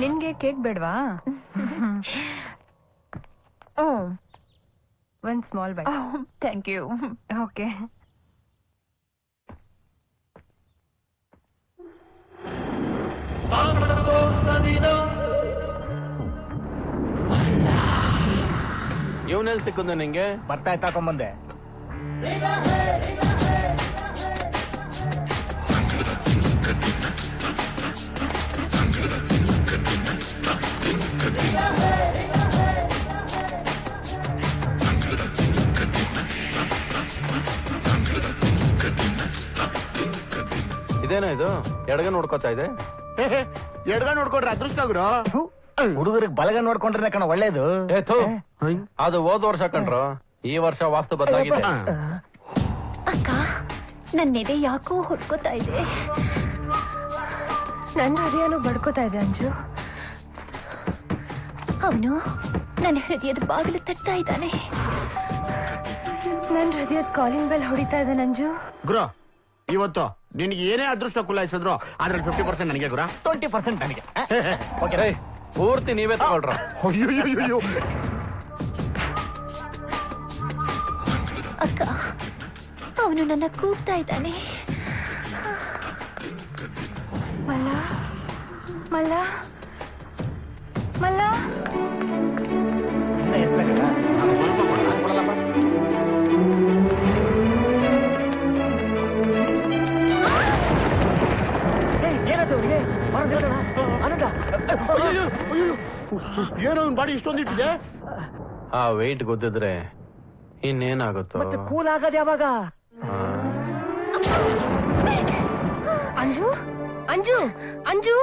ನಿನ್ಗೆ ಕೇಕ್ ಬೇಡವಾ? ಒಂದ್ small bye thank you okay ಇವನೆಲ್ಲಿ ಸಿಕ್ಕುದು ನಿಂಗೆ? ಬರ್ತಾ ತಕೊಂಬಂದೆ ಇದೇನೋ ಇದು? ಎಡಗ ನೋಡ್ಕೋತಾ ಇದೆ? ಎಡ್ಗ ನೋಡ್ಕೊಂಡ್ರೆ ಅದೃಷ್ಟ ಗುರು. ಹುಡುಗರಿಗೆ ಬಲಗ ನೋಡ್ಕೊಂಡ್ರೆ ಕಣ ಒಳ್ಳೇದು. ಅದು ಹೋದ ವರ್ಷ ಕಣ್ರು. ಈ ವರ್ಷ ವಾಸ್ತು ಬದಲಾಗಿದೆ. ಅಕ್ಕ ನನ್ನ ಎದೆ ಯಾಕೋ ಹೊಡ್ಕೋತಾ ಇದೆ. ನನ್ ಹೃದಯನೂ ಬಡ್ಕೋತಾ ಇದೆ ಅಂಜು. ಅವನು ನನ್ನ ಹೃದಯದ ಬಾಗಿಲು ತಟ್ತಾ ಇದ್ದಾನೆ. ನನ್ನ ಹೃದಯದ ಕಾಲಿಂಗ್ ಬೆಲ್ ಹೊಡಿತಾ ಇದೆ ನಂಜು ಗುರು ಇವತ್ತು ನಿನಗೆ ಏನೇ ಅದೃಷ್ಟ ಕುಲಾಯಿಸಿದ್ರು ಅದ್ರಲ್ಲಿ ಫಿಫ್ಟಿ ಪರ್ಸೆಂಟ್ ನನಗೆ ಗುರು. ಟ್ವೆಂಟಿ ಪರ್ಸೆಂಟ್ ನನಗೆ. ಏಯ್, ಪೂರ್ತಿ ನೀವೇ ತಗೊಳ್ರ. ಅಯ್ಯೋ ಅಕ್ಕ ಅವನು ನನ್ನ ಕೂಗ್ತಾ ಇದ್ದಾನೆ. ಮಲ್ಲ ಮಲ್ಲ. ಏನೋ ಬಾಡಿ ಇಷ್ಟೊಂದು ಇಟ್ಟಿದೆ ಆ ವೆಯ್ಟ್ ಗೊತ್ತಿದ್ರೆ ಇನ್ನೇನಾಗುತ್ತೋ? ಮತ್ತೆ ಕೂಲ್ ಆಗದ ಯಾವಾಗ? ಅಂಜು? ಅಂಜು? ಅಂಜು?